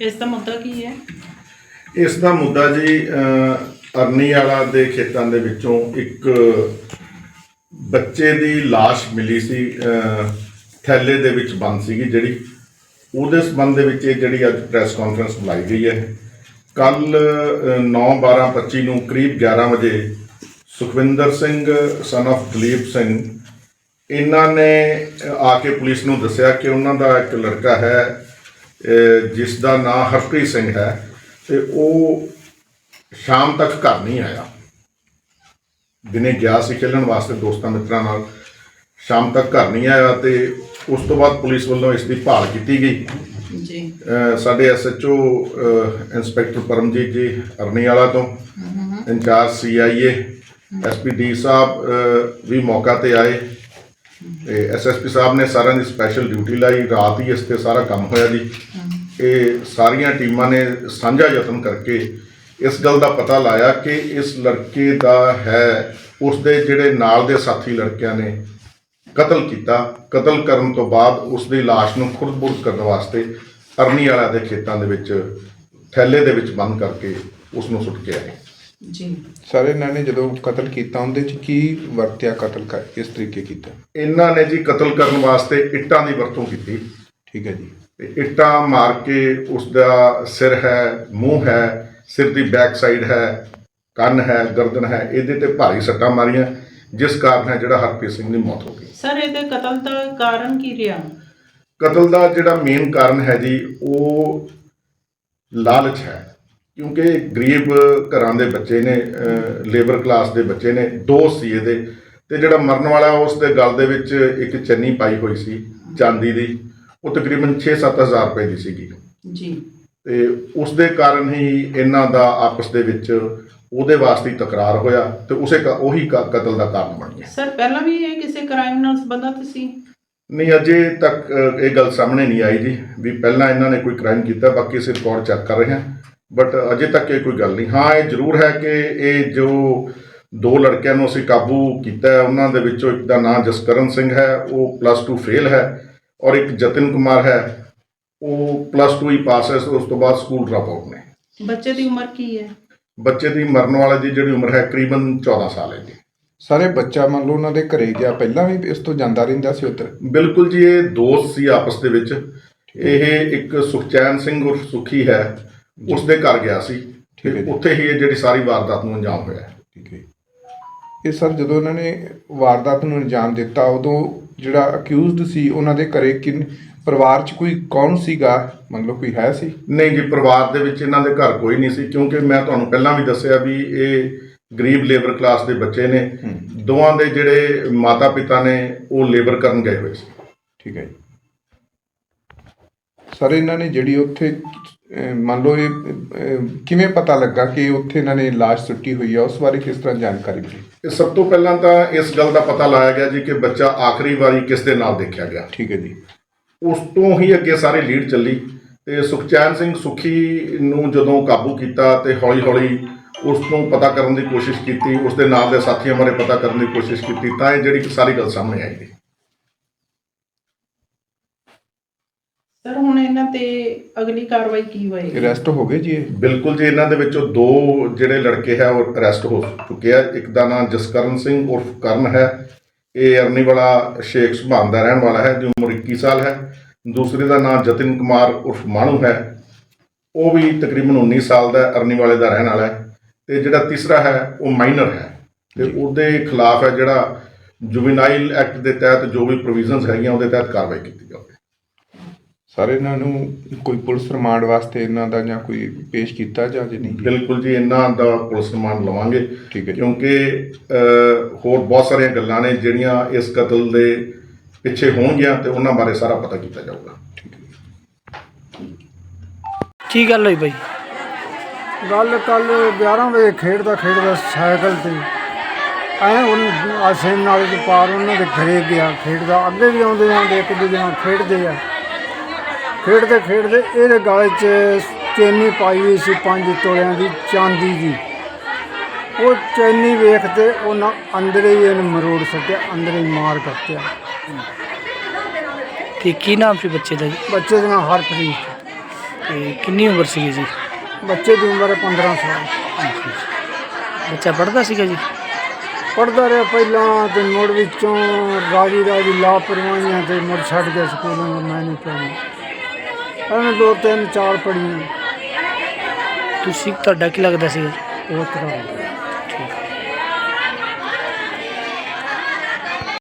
ਇਸ ਦਾ ਮੁੱਦਾ ਕੀ ਹੈ? ਇਸ ਦਾ ਮੁੱਦਾ ਜੀ ਅਰਨੀ ਵਾਲਾ ਦੇ ਖੇਤਾਂ ਦੇ ਵਿੱਚੋਂ ਇੱਕ ਬੱਚੇ ਦੀ ਲਾਸ਼ ਮਿਲੀ ਸੀ ਥੈਲੇ ਦੇ ਵਿੱਚ ਬੰਦ ਸੀਗੀ ਜਿਹੜੀ। ਉਹਦੇ ਸੰਬੰਧ ਦੇ ਵਿੱਚ ਇਹ ਜਿਹੜੀ ਅੱਜ ਪ੍ਰੈਸ ਕਾਨਫਰੰਸ ਬੁਲਾਈ ਗਈ ਹੈ। ਕੱਲ 9/12/25 ਨੂੰ ਕਰੀਬ 11 ਵਜੇ ਸੁਖਵਿੰਦਰ ਸਿੰਘ ਸਨ of ਦਲੀਪ ਸਿੰਘ, ਇਹਨਾਂ ਨੇ ਆ ਕੇ ਪੁਲਿਸ ਨੂੰ ਦੱਸਿਆ ਕਿ ਉਹਨਾਂ ਦਾ ਇੱਕ ਲੜਕਾ ਹੈ ਜਿਸ ਦਾ ਨਾਮ ਹਰਪ੍ਰੀਤ ਸਿੰਘ ਹੈ ਤੇ ਉਹ ਸ਼ਾਮ ਤੱਕ ਘਰ ਨਹੀਂ ਆਇਆ। ਦਿਨੇ ਗਿਆ ਸੀ ਖੇਲਣ ਵਾਸਤੇ ਦੋਸਤਾਂ ਮਿੱਤਰਾਂ ਨਾਲ। ਸ਼ਾਮ ਤੱਕ ਘਰ ਨਹੀਂ ਆਇਆ ਤੇ ਉਸ ਤੋਂ ਬਾਅਦ ਪੁਲਿਸ ਵੱਲੋਂ ਇਸ ਦੀ ਭਾਲ ਕੀਤੀ ਗਈ। ਜੀ। ਸਾਡੇ ਐਸਐਚਓ ਇੰਸਪੈਕਟਰ ਪਰਮਜੀਤ ਜੀ ਅਰਨੀ ਵਾਲਾ ਤੋਂ ਇੰਚਾਰਜ ਸੀਆਈਏ ਐਸਪੀਡੀ ਸਾਹਿਬ ਵੀ ਮੌਕਾ ਤੇ ਆਏ। ਤੇ ਐਸਐਸਪੀ ਸਾਹਿਬ ਨੇ ਸਾਰਿਆਂ ਦੀ ਸਪੈਸ਼ਲ ਡਿਊਟੀ ਲਾਈ ਰਾਤ ਹੀ ਇਸ ਤੇ ਸਾਰਾ ਕੰਮ ਹੋਇਆ ਜੀ। ਇਹ ਸਾਰੀਆਂ ਟੀਮਾਂ ਨੇ ਸਾਂਝਾ ਯਤਨ ਕਰਕੇ ਇਸ ਗੱਲ ਦਾ ਪਤਾ ਲਾਇਆ ਕਿ ਇਸ ਲੜਕੇ ਦਾ ਹੈ ਉਸ ਦੇ ਜਿਹੜੇ ਨਾਲ ਦੇ ਸਾਥੀ ਲੜਕਿਆਂ ਨੇ ਕਤਲ ਕੀਤਾ। ਕਤਲ ਕਰਨ ਤੋਂ ਬਾਅਦ ਉਸ ਦੀ ਲਾਸ਼ ਨੂੰ ਖੁਰਦ-ਬੁਰਦ ਕਰਨ ਵਾਸਤੇ ਅਰਨੀ ਵਾਲਾ ਦੇ ਖੇਤਾਂ ਦੇ ਵਿੱਚ ਥੈਲੇ ਦੇ ਵਿੱਚ ਬੰਦ ਕਰਕੇ ਉਸ ਨੂੰ ਸੁੱਟ ਕੇ ਆਏ। ਜੀ। ਸਰ ਇਹਨਾਂ ਨੇ ਜਦੋਂ ਕਤਲ ਕੀਤਾ ਉਹਦੇ ਚ ਕੀ ਵਰਤਿਆ ਕਤਲ ਕਰ ਕਿਸ ਤਰੀਕੇ ਕੀਤਾ? ਇਹਨਾਂ ਨੇ ਜੀ ਕਤਲ ਕਰਨ ਵਾਸਤੇ ਇੱਟਾਂ ਦੀ ਵਰਤੋਂ ਕੀਤੀ। ਠੀਕ ਹੈ ਜੀ। ਤੇ ਇੱਟਾਂ ਮਾਰ ਕੇ ਉਸ ਦਾ ਸਿਰ ਹੈ ਮੂੰਹ ਹੈ ਸਿਰ ਦੀ ਬੈਕ ਸਾਈਡ ਹੈ ਕੰਨ ਹੈ ਗਰਦਨ ਹੈ ਇਹਦੇ ਤੇ ਭਾਰੀ ਸੱਟਾਂ ਮਾਰੀਆਂ ਜਿਸ ਕਾਰਨ ਹੈ ਜਿਹੜਾ ਹਰਪ੍ਰੀਤ ਸਿੰਘ ਦੀ ਮੌਤ ਹੋ ਗਈ। ਸਰ ਇਹਦੇ ਕਤਲ ਦਾ ਕਾਰਨ ਕੀ ਰਿਹਾ? ਕਤਲ ਦਾ ਜਿਹੜਾ ਮੇਨ ਕਾਰਨ ਹੈ ਜੀ ਉਹ ਲਾਲਚ ਹੈ। ਕਿਉਂਕਿ ਗਰੀਬ ਘਰਾਂ ਦੇ ਬੱਚੇ ਨੇ ਲੇਬਰ ਕਲਾਸ ਦੇ ਬੱਚੇ ਨੇ ਦੋਸਤ ਸੀ ਇਹਦੇ। ਤੇ ਜਿਹੜਾ ਮਰਨ ਵਾਲਾ ਉਸ ਦੇ ਗਲ ਦੇ ਵਿੱਚ ਇੱਕ ਚੰਨੀ ਪਾਈ ਹੋਈ ਸੀ ਚਾਂਦੀ ਦੀ। ਉਹ ਤਕਰੀਬਨ 6-7000 ਰੁਪਏ ਦੀ ਸੀਗੀ। ਜੀ। ਤੇ ਉਸ ਦੇ ਕਾਰਨ ਹੀ ਇਹਨਾਂ ਦਾ ਆਪਸ ਦੇ ਵਿੱਚ ਉਹਦੇ ਵਾਸਤੇ ਤਕਰਾਰ ਹੋਇਆ ਤੇ ਉਸੇ ਉਹੀ ਕਤਲ ਦਾ ਕਾਰਨ ਬਣ ਗਿਆ। ਸਰ ਪਹਿਲਾਂ ਵੀ ਇਹ ਕਿਸੇ ਕ੍ਰਾਈਮ ਨਾਲ ਸੰਬੰਧਿਤ ਸੀ? ਨਹੀਂ ਅਜੇ ਤੱਕ ਇਹ ਗੱਲ ਸਾਹਮਣੇ ਨਹੀਂ ਆਈ ਜੀ ਵੀ ਪਹਿਲਾਂ ਇਹਨਾਂ ਨੇ ਕੋਈ ਕ੍ਰਾਈਮ ਕੀਤਾ ਬਾਕੀ ਅਸੀਂ ਰਿਕਾਰਡ ਚੈੱਕ ਕਰ ਰਹੇ ਹਾਂ। ਬਟ ਅਜੇ ਤੱਕ ਇਹ ਕੋਈ ਗੱਲ ਨਹੀਂ। ਹਾਂ ਇਹ ਜ਼ਰੂਰ ਹੈ ਕਿ ਇਹ ਜੋ ਦੋ ਲੜਕਿਆਂ ਨੂੰ ਅਸੀਂ ਕਾਬੂ ਕੀਤਾ ਹੈ ਉਹਨਾਂ ਦੇ ਵਿੱਚੋਂ ਇੱਕ ਦਾ ਨਾਮ ਜਸਕਰਨ ਸਿੰਘ ਹੈ ਉਹ ਪਲੱਸ 2 ਫੇਲ ਹੈ ਔਰ ਇੱਕ ਜਤਨ ਕੁਮਾਰ ਹੈ ਉਹ ਪਲੱਸ 2 ਹੀ ਪਾਸ ਹੈ ਉਸ ਤੋਂ ਬਾਅਦ ਸਕੂਲ ਡ੍ਰੌਪ ਆਊਟ ਨੇ। ਬੱਚੇ ਦੀ ਉਮਰ ਕੀ ਹੈ? ਬੱਚੇ ਦੀ ਮਰਨ ਵਾਲੇ ਦੀ ਜਿਹੜੀ ਉਮਰ ਹੈ ਤਕਰੀਬਨ 14 ਸਾਲ ਹੈ ਜੀ ਸਾਰੇ ਬੱਚਾ ਮੰਨ ਲਓ ਉਹਨਾਂ ਦੇ ਘਰੇ ਗਿਆ ਪਹਿਲਾਂ ਵੀ ਇਸ ਤੋਂ ਜਾਂਦਾ ਰਹਿੰਦਾ ਸੀ ਉੱਧਰ? ਬਿਲਕੁਲ ਜੀ ਇਹ ਦੋਸਤ ਸੀ ਆਪਸ ਦੇ ਵਿੱਚ। ਇਹ ਇੱਕ ਸੁਖਚੈਨ ਸਿੰਘ ਉਰਫ ਸੁਖੀ ਹੈ ਉਸ ਦੇ ਘਰ ਗਿਆ ਸੀ ਠੀਕ ਹੈ ਤੇ ਜੀ। ਉੱਥੇ ਹੀ ਇਹ ਜਿਹੜੀ ਸਾਰੀ ਵਾਰਦਾਤ ਨੂੰ ਅੰਜਾਮ ਹੋਇਆ। ਹੈ। ਠੀਕ ਹੈ ਇਹ ਸਰ ਜਦੋਂ ਉਹਨਾਂ ਨੇ ਵਾਰਦਾਤ ਨੂੰ ਅੰਜਾਮ ਦਿੱਤਾ ਉਦੋਂ ਜਿਹੜਾ ਅਕਿਊਜ਼ਡ ਸੀ ਉਹਨਾਂ ਦੇ ਘਰੇ ਕਿੰਨ ਪਰਿਵਾਰ 'ਚ ਕੋਈ ਕੌਣ ਸੀਗਾ? ਮੰਨ ਲਓ ਕੋਈ ਹੈ ਸੀ? ਨਹੀਂ ਜੀ ਪਰਿਵਾਰ ਦੇ ਵਿੱਚ ਇਹਨਾਂ ਦੇ ਘਰ ਕੋਈ ਨਹੀਂ ਸੀ ਕਿਉਂਕਿ ਮੈਂ ਤੁਹਾਨੂੰ ਪਹਿਲਾਂ ਵੀ ਦੱਸਿਆ ਵੀ ਇਹ ਗਰੀਬ ਲੇਬਰ ਕਲਾਸ ਦੇ ਬੱਚੇ ਨੇ। ਦੋਵਾਂ ਦੇ ਜਿਹੜੇ ਮਾਤਾ ਪਿਤਾ ਨੇ ਉਹ ਲੇਬਰ ਕਰਨ ਗਏ ਹੋਏ ਸੀ। ਠੀਕ ਹੈ ਜੀ। ਸਰ ਇਹਨਾਂ ਨੇ ਜਿਹੜੀ ਉੱਥੇ ਅਹ, ਮੰਨ ਲਓ ਇਹ ਅਹ, ਕਿਵੇਂ ਪਤਾ ਲੱਗਾ ਕਿ ਉੱਥੇ ਇਹਨਾਂ ਨੇ ਲਾਸ਼ ਸੁੱਟੀ ਹੋਈ ਆ? ਉਸ ਬਾਰੇ ਕਿਸ ਤਰ੍ਹਾਂ ਜਾਣਕਾਰੀ ਮਿਲੀ? ਇਹ ਸਭ ਤੋਂ ਪਹਿਲਾਂ ਤਾਂ ਇਸ ਗੱਲ ਦਾ ਪਤਾ ਲਾਇਆ ਗਿਆ ਜੀ ਕਿ ਬੱਚਾ ਆਖਰੀ ਵਾਰੀ ਕਿਸ ਦੇ ਨਾਲ ਦੇਖਿਆ ਗਿਆ। ਠੀਕ ਹੈ ਜੀ। ਉਸ ਤੋਂ ਹੀ ਅੱਗੇ ਸਾਰੇ ਲੀਡ ਚੱਲੀ ਤੇ ਸੁਖਚੈਨ ਸਿੰਘ ਸੁਖੀ ਨੂੰ ਜਦੋਂ ਕਾਬੂ ਕੀਤਾ ਤੇ ਹੌਲੀ-ਹੌਲੀ ਉਸ ਨੂੰ ਪਤਾ ਕਰਨ ਦੀ ਕੋਸ਼ਿਸ਼ ਕੀਤੀ ਉਸ ਦੇ ਨਾਲ ਦੇ ਸਾਥੀਆਂ ਬਾਰੇ ਪਤਾ ਕਰਨ ਦੀ ਕੋਸ਼ਿਸ਼ ਕੀਤੀ ਤਾਂ ਇਹ ਜਿਹੜੀ ਸਾਰੀ ਗੱਲ ਸਾਹਮਣੇ ਆਈ। ਜੀ ਸਰ ਹੁਣ ਇਹਨਾਂ ਤੇ ਅਗਲੀ ਕਾਰਵਾਈ ਕੀ ਹੋਏਗੀ? ਅਰੈਸਟ ਹੋ ਗਏ ਜੀ ਇਹ? ਬਿਲਕੁਲ ਜੀ ਇਹਨਾਂ ਦੇ ਵਿੱਚੋਂ ਦੋ ਜਿਹੜੇ ਲੜਕੇ ਹੈ ਉਹ ਅਰੈਸਟ ਹੋ ਚੁੱਕੇ ਆ। ਇੱਕ ਦਾ ਨਾਮ ਜਸਕਰਨ ਸਿੰਘ ਉਰਫ ਕਰਨ ਹੈ। ਇਹ ਅਰਨੀ ਵਾਲਾ ਸ਼ੇਖ ਸੁਭਾਨ ਦਾ ਰਹਿਣ ਵਾਲਾ ਹੈ ਦੀ ਉਮਰ 21 ਸਾਲ ਹੈ। ਦੂਸਰੇ ਦਾ ਨਾਮ ਜਤਿਨ ਕੁਮਾਰ ਉਰਫ ਮਾਣੂ ਹੈ। ਉਹ ਵੀ ਤਕਰੀਬਨ 19 ਸਾਲ ਦਾ ਹੈ, ਅਰਨੀ ਵਾਲੇ ਦਾ ਰਹਿਣ ਵਾਲਾ ਹੈ। ਤੇ ਜਿਹੜਾ ਤੀਸਰਾ ਹੈ ਉਹ ਮਾਈਨਰ ਹੈ। ਤੇ ਉਹਦੇ ਖਿਲਾਫ ਹੈ ਜਿਹੜਾ ਜੁਵੈਨਾਈਲ ਐਕਟ ਦੇ ਤਹਿਤ ਜੋ ਵੀ ਪ੍ਰੋਵੀਜ਼ਨਸ ਹੈਗੀਆਂ ਉਹਦੇ ਤਹਿਤ ਕਾਰਵਾਈ ਕੀਤੀ ਜਾਵੇ ਸਰ ਇਹਨਾਂ ਨੂੰ ਕੋਈ ਪੁਲਿਸ ਰਿਮਾਂਡ ਵਾਸਤੇ ਇਹਨਾਂ ਦਾ ਜਾਂ ਕੋਈ ਪੇਸ਼ ਕੀਤਾ ਜਾਂ ਜੇ ਨਹੀਂ? ਬਿਲਕੁਲ ਜੀ ਇਹਨਾਂ ਦਾ ਪੁਲਿਸ ਰਿਮਾਂਡ ਲਵਾਂਗੇ। ਠੀਕ ਹੈ ਜੀ। ਕਿਉਂਕਿ ਅਹ, ਹੋਰ ਬਹੁਤ ਸਾਰੀਆਂ ਗੱਲਾਂ ਨੇ ਜਿਹੜੀਆਂ ਇਸ ਕਤਲ ਦੇ ਪਿੱਛੇ ਹੋਣਗੀਆਂ ਤੇ ਉਹਨਾਂ ਬਾਰੇ ਸਾਰਾ ਪਤਾ ਕੀਤਾ ਜਾਊਗਾ। ਕੀ ਗੱਲ ਹੋਈ ਬਾਈ? ਗੱਲ ਕੱਲ 11 ਵਜੇ ਖੇਡਦਾ ਖੇਡਦਾ ਸਾਈਕਲ ਤੇ ਐ ਉਹ ਆਸੇ ਨਾਲ ਦੇ ਪਾਰ ਉਹਨਾਂ ਦੇ ਘਰੇ ਗਿਆ ਖੇਡਦਾ। ਅੱਗੇ ਵੀ ਆਉਂਦੇ ਆਉਂਦੇ ਇੱਕ ਦੂਜੇ ਨਾਲ ਖੇਡਦੇ ਆ। ਖੇਡਦੇ ਖੇਡਦੇ ਇਹਦੇ ਗਲੇ 'ਚ ਚੈਨੀ ਪਾਈ ਹੋਈ ਸੀ ਪੰਜ ਤੋਲਿਆਂ ਦੀ ਚਾਂਦੀ ਦੀ ਉਹ ਚੈਨੀ ਵੇਖਦੇ ਉਹਨਾਂ ਅੰਦਰੇ ਹੀ ਇਹਨੂੰ ਮਰੋੜ ਸੱਟਿਆ ਅੰਦਰ ਹੀ ਮਾਰ ਕੱਟਿਆ। ਕਿ ਕੀ ਨਾਮ ਸੀ ਬੱਚੇ ਦਾ ਜੀ? ਬੱਚੇ ਦਾ ਨਾਂ ਹਰਪ੍ਰੀਤ। ਤੇ ਕਿੰਨੀ ਉਮਰ ਸੀ ਜੀ? ਬੱਚੇ ਦੀ ਉਮਰ ਹੈ 15 ਸਾਲ। ਬੱਚਾ ਪੜਦਾ ਸੀਗਾ ਜੀ? ਪੜਦਾ ਰਿਹਾ ਪਹਿਲਾਂ ਤੇ ਮੁੜ ਵਿੱਚੋਂ ਰਾਜੀ ਰਾਜੀ ਲਾਪਰਵਾਹੀਆਂ ਤੇ ਮੁੜ ਛੱਡ ਗਿਆ ਸਕੂਲ ਮੈਂ ਨਹੀਂ ਪੜ੍ਹਨਾ ਉਹਨੇ ਦੋ ਤਿੰਨ ਚਾਰ ਪੜੀਆਂ ਤੁਸੀਂ ਤੁਹਾਡਾ ਕੀ ਲੱਗਦਾ ਸੀ? ਉਹ ਤਰਾਂ